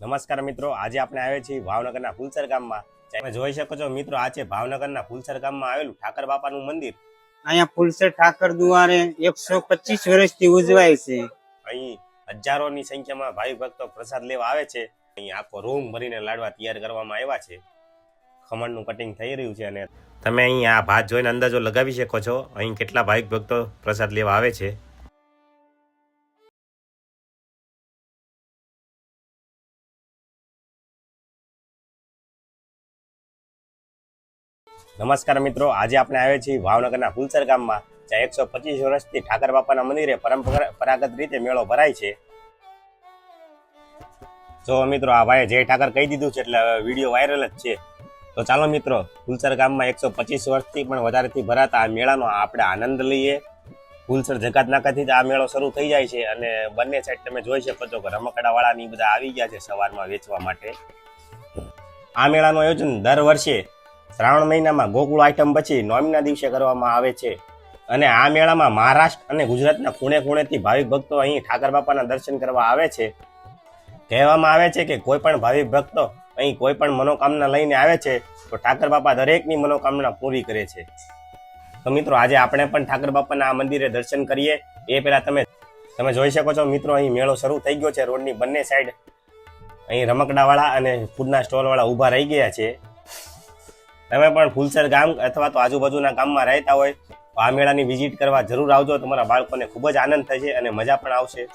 નમસ્કાર મિત્રો આજે આપણે આવ્યા છીએ ભાવનગરના ફુલસર ગામમાં. તમે જોઈ શકો છો મિત્રો આ છે ભાવનગરના ફુલસર ગામમાં આવેલું ઠાકર બાપાનું મંદિર. અહીંયા ફુલસર ઠાકર દુવારે એકસો પચીસ વર્ષથી ઉજવાય છે. અહીં હજારોની સંખ્યામાં ભાઈ ભક્તો પ્રસાદ લેવા આવે છે. અહીં આખો રૂમ ભરીને લાડવા તૈયાર કરવામાં આવ્યા છે. ખમણનું કટિંગ થઈ રહ્યું છે અને તમે અહીં આ ભાત જોઈને અંદાજો લગાવી શકો છો. અહીં કેટલા ભાઈ ભક્તો પ્રસાદ લેવા આવે છે. નમસ્કાર મિત્રો, આજે આપણે આવ્યા છીએ ભાવનગરના ફુલસર ગામમાં, જ્યાં એકસો પચીસ વર્ષથી ઠાકર બાપાના મંદિરે પરંપરાગત રીતે મેળો ભરાય છે. જો મિત્રો, આ ભાઈએ જય ઠાકર કહી દીધું છે, એટલે વીડિયો વાયરલ જ છે. તો ચાલો મિત્રો, ફુલસર ગામમાં એકસો પચીસ વર્ષથી પણ વધારેથી ભરાતા આ મેળાનો આપણે આનંદ લઈએ. ફુલસર જકાત નાકાથી જ આ મેળો શરૂ થઈ જાય છે અને બંને સાઈડ તમે જોઈ શકો છો કે રમકડાવાળાની બધા આવી ગયા છે સવારમાં વેચવા માટે. આ મેળાનું આયોજન દર વર્ષે શ્રાવણ મહિનામાં ગોકુળ આઈટમ પછી નોમીના દિવસે કરવામાં આવે છે. અને આ મેળામાં મહારાષ્ટ્ર અને ગુજરાતના ખૂણે ખૂણેથી ભાવિક ભક્તો અહીં ઠાકર બાપાના દર્શન કરવા આવે છે. કહેવામાં આવે છે કે કોઈ પણ ભાવિક ભક્તો અહીં કોઈ પણ મનોકામના લઈને આવે છે, તો ઠાકર બાપા દરેકની મનોકામના પૂરી કરે છે. તો મિત્રો, આજે આપણે પણ ઠાકર બાપાના આ મંદિરે દર્શન કરીએ. એ પહેલાં તમે તમે જોઈ શકો છો મિત્રો, અહીં મેળો શરૂ થઈ ગયો છે. રોડની બંને સાઈડ અહીં રમકડાવાળા અને ફૂડના સ્ટોલવાળા ઊભા રહી ગયા છે. તમે પણ ફૂલસર ગામ અથવા તો આજુબાજુના ગામમાં રહેતા હોય, તો આ મેળાની વિઝિટ કરવા જરૂર આવજો. તમારા બાળકોને ખૂબ જ આનંદ થશે અને મજા પણ આવશે.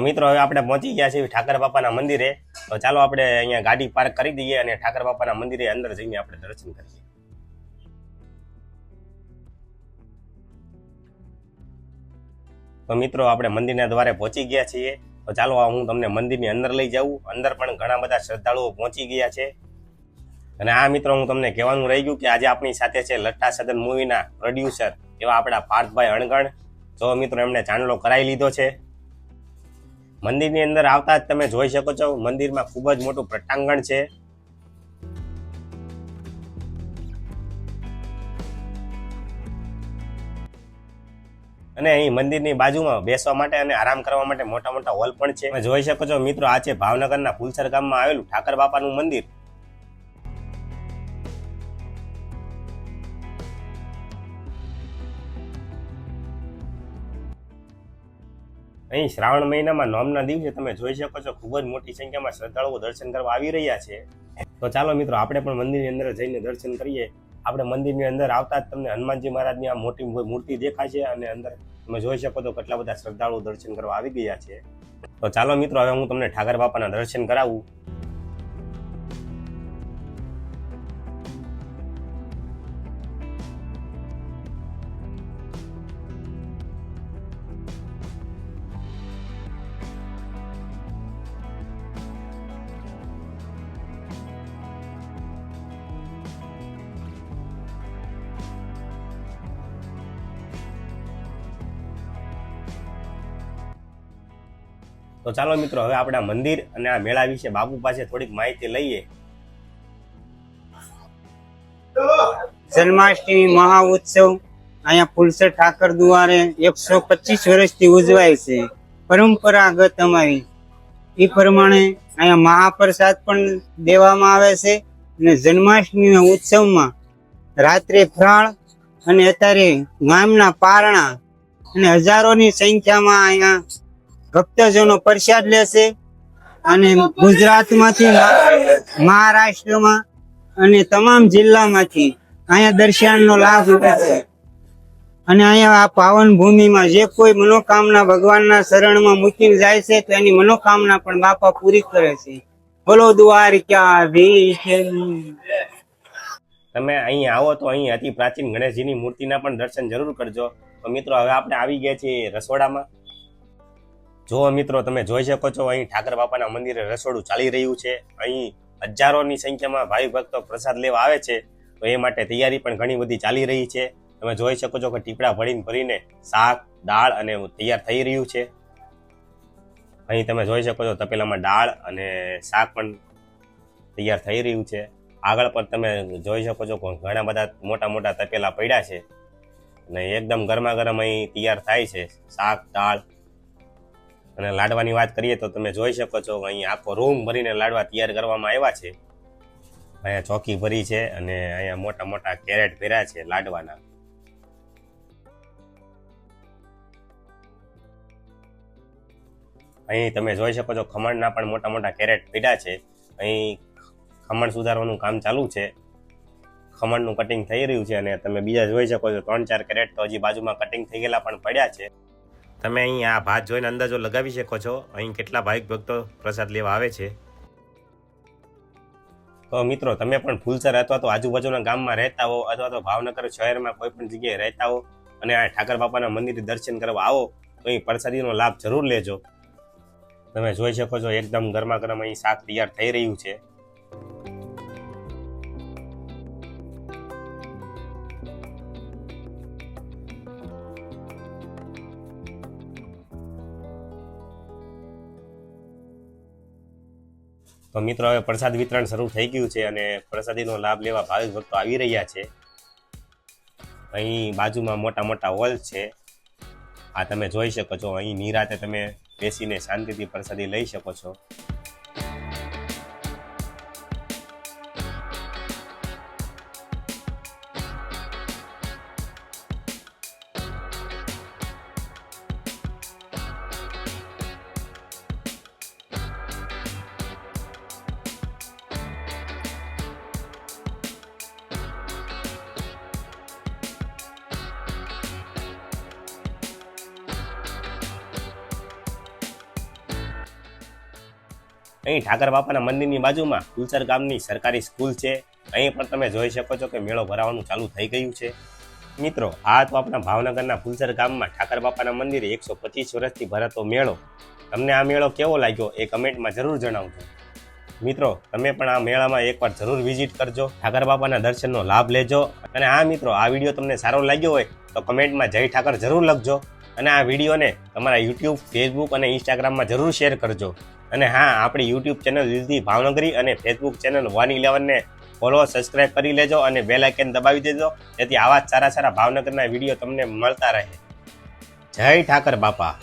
મિત્રો, હવે આપણે પહોંચી ગયા છીએ ઠાકર બાપાના મંદિરે. તો ચાલો આપણે અહીંયા ગાડી પાર્ક કરી દઈએ અને ઠાકર બાપાના મંદિરે અંદર જઈને આપણે દર્શન કરીએ. તો મિત્રો, આપણે મંદિરના દ્વારે પહોંચી ગયા છીએ. તો ચાલો હું તમને મંદિરની અંદર લઈ જાઉં. અંદર પણ ઘણા બધા શ્રદ્ધાળુઓ પહોંચી ગયા છે. અને આ મિત્રો, હું તમને કહેવાનું રહી ગયું કે આજે આપણી સાથે છે લઠ્ઠા સદન મૂવીના પ્રોડ્યુસર એવા આપણા પાર્થભાઈ અણગણ જો મિત્રો, એમણે ચાંદલો કરાવી લીધો છે. મંદિરની અંદર આવતા જ તમે જોઈ શકો છો, મંદિરમાં ખૂબ જ મોટું પ્રટાંગણ છે. અને અહીં મંદિરની બાજુમાં બેસવા માટે અને આરામ કરવા માટે મોટા મોટા હોલ પણ છે. જોઈ શકો છો મિત્રો, આ છે ભાવનગરના ફુલસર ગામમાં આવેલું ઠાકર બાપાનું મંદિર. અહીં શ્રાવણ મહિનામાં નોમના દિવસે તમે જોઈ શકો છો, ખૂબ જ મોટી સંખ્યામાં શ્રદ્ધાળુઓ દર્શન કરવા આવી રહ્યા છે. તો ચાલો મિત્રો, આપણે પણ મંદિરની અંદર જઈને દર્શન કરીએ. આપણે મંદિરની અંદર આવતા જ તમને હનુમાનજી મહારાજની આ મોટી મૂર્તિ દેખાશે અને અંદર તમે જોઈ શકો છો કેટલા બધા શ્રદ્ધાળુઓ દર્શન કરવા આવી ગયા છે. તો ચાલો મિત્રો, હવે હું તમને ઠાકર બાપાના દર્શન કરાવું. તો ચાલો મિત્રો, હવે આપણા મંદિર અને આ મેળા વિશે બાપુ પાસે થોડીક માહિતી લઈએ. જન્માષ્ટમી મહા ઉત્સવ અહીંયા ફુલસર ઠાકર દુવારે એકસો પચીસ વર્ષથી ઉજવાય છે. પરંપરાગત અમારી. એ પ્રમાણે અહીંયા મહાપ્રસાદ પણ દેવામાં આવે છે અને જન્માષ્ટમી ઉત્સવમાં રાત્રે ફરાળ અને અત્યારે ગામના પારણા અને હજારોની સંખ્યામાં અહીંયા ભક્તજનો પ્રસાદ લેશે અને ગુજરાતમાંથી મહારાષ્ટ્રમાં અને તમામ જિલ્લામાંથી અહીંયા દર્શનનો લાભ છે. અને અહીંયા આ પાવન ભૂમિમાં જે કોઈ મનોકામના ભગવાનના શરણમાં મૂકીને જાય છે, તો એની મનોકામના પણ બાપા પૂરી કરે છે. બોલો દ્વારિકાધીશ તમે અહીં આવો તો અહીં અતિ પ્રાચીન ગણેશજીની મૂર્તિના પણ દર્શન જરૂર કરજો. તો મિત્રો, હવે આપણે આવી ગયા છીએ રસોડામાં. જો મિત્રો તમે જોઈ શકો છો, અહીં ઠાકર બાપાના મંદિરે રસોડું ચાલી રહ્યું છે. અહીં હજારોની સંખ્યામાં ભાઈ ભક્તો પ્રસાદ લેવા આવે છે. તો એ માટે તૈયારી પણ ઘણી બધી ચાલી રહી છે. તમે જોઈ શકો છો કે ટીપડા ભરીને ભરીને શાક, દાળ અને તૈયાર થઈ રહ્યું છે. અહીં તમે જોઈ શકો છો તપેલામાં દાળ અને શાક પણ તૈયાર થઈ રહ્યું છે. આગળ પણ તમે જોઈ શકો છો ઘણા બધા મોટા મોટા તપેલા પડ્યા છે. અને એકદમ ગરમા ગરમ અહીં તૈયાર થાય છે. શાક, દાળ અને લાડવાની વાત કરીએ તો તમે જોઈ શકો છો અહીં આખો રૂમ ભરીને લાડવા તૈયાર કરવામાં આવ્યા છે. અહીંયા ચોકી ભરી છે અને અહીંયા મોટા મોટા કેરેટ ભર્યા છે લાડવાના. અહીં તમે જોઈ શકો છો ખમણના પણ મોટા મોટા કેરેટ પડ્યા છે. અહીં ખમણ સુધારવાનું કામ ચાલુ છે. ખમણનું કટિંગ થઈ રહ્યું છે અને તમે બીજા જોઈ શકો છો ત્રણ ચાર કેરેટ તો હજી બાજુમાં કટિંગ થઈ ગયેલા પણ પડ્યા છે. તમે અહીં આ ભાત જોઈને અંદાજો લગાવી શકો છો. અહીં કેટલા ભાવિક ભક્તો પ્રસાદ લેવા આવે છે. તો મિત્રો, તમે પણ ફૂલસર અથવા તો આજુબાજુના ગામમાં રહેતા હો અથવા તો ભાવનગર શહેરમાં કોઈ પણ જગ્યાએ રહેતા હો અને આ ઠાકર બાપાના મંદિરે દર્શન કરવા આવો, તો અહીં પ્રસાદીનો લાભ જરૂર લેજો. તમે જોઈ શકો છો, એકદમ ગરમા ગરમ અહીં શાક તૈયાર થઈ રહ્યું છે. તો મિત્રો, હવે પ્રસાદ વિતરણ શરૂ થઈ ગયું છે અને પ્રસાદીનો લાભ લેવા ભાવિક ભક્તો આવી રહ્યા છે. અહીં બાજુમાં મોટા મોટા હોલ છે. આ તમે જોઈ શકો છો. અહીં નિરાતે તમે બેસીને શાંતિથી પ્રસાદી લઈ શકો છો. અહીં ઠાકર બાપાના મંદિરની બાજુમાં કુલસર ગામની સરકારી સ્કૂલ છે. અહીં પણ તમે જોઈ શકો છો કે મેળો ભરાવાનું ચાલુ થઈ ગયું છે. મિત્રો, આ તો આપણા ભાવનગરના ફુલસર ગામમાં ઠાકર બાપાના મંદિરે એકસો પચીસ વર્ષથી ભરાતો મેળો. તમને આ મેળો કેવો લાગ્યો એ કમેન્ટમાં જરૂર જણાવજો. મિત્રો, તમે પણ આ મેળામાં એકવાર જરૂર વિઝિટ કરજો. ઠાકર બાપાના દર્શનનો લાભ લેજો. અને આ મિત્રો, આ વીડિયો તમને સારો લાગ્યો હોય તો કમેન્ટમાં જય ઠાકર જરૂર લખજો. અને આ વિડીયોને તમારા યુટ્યુબ, ફેસબુક અને ઇન્સ્ટાગ્રામમાં જરૂર શેર કરજો. અને હા, આપણી યુટ્યુબ ચેનલ દિલથી ભાવનગરી અને ફેસબુક ચેનલ વન ઇલેવનને ફોલો સબસ્ક્રાઇબ કરી લેજો અને બેલ આઇકન દબાવી દેજો. જેથી આવા જ સારા સારા ભાવનગરના વીડિયો તમને મળતા રહે. જય ઠાકર બાપા.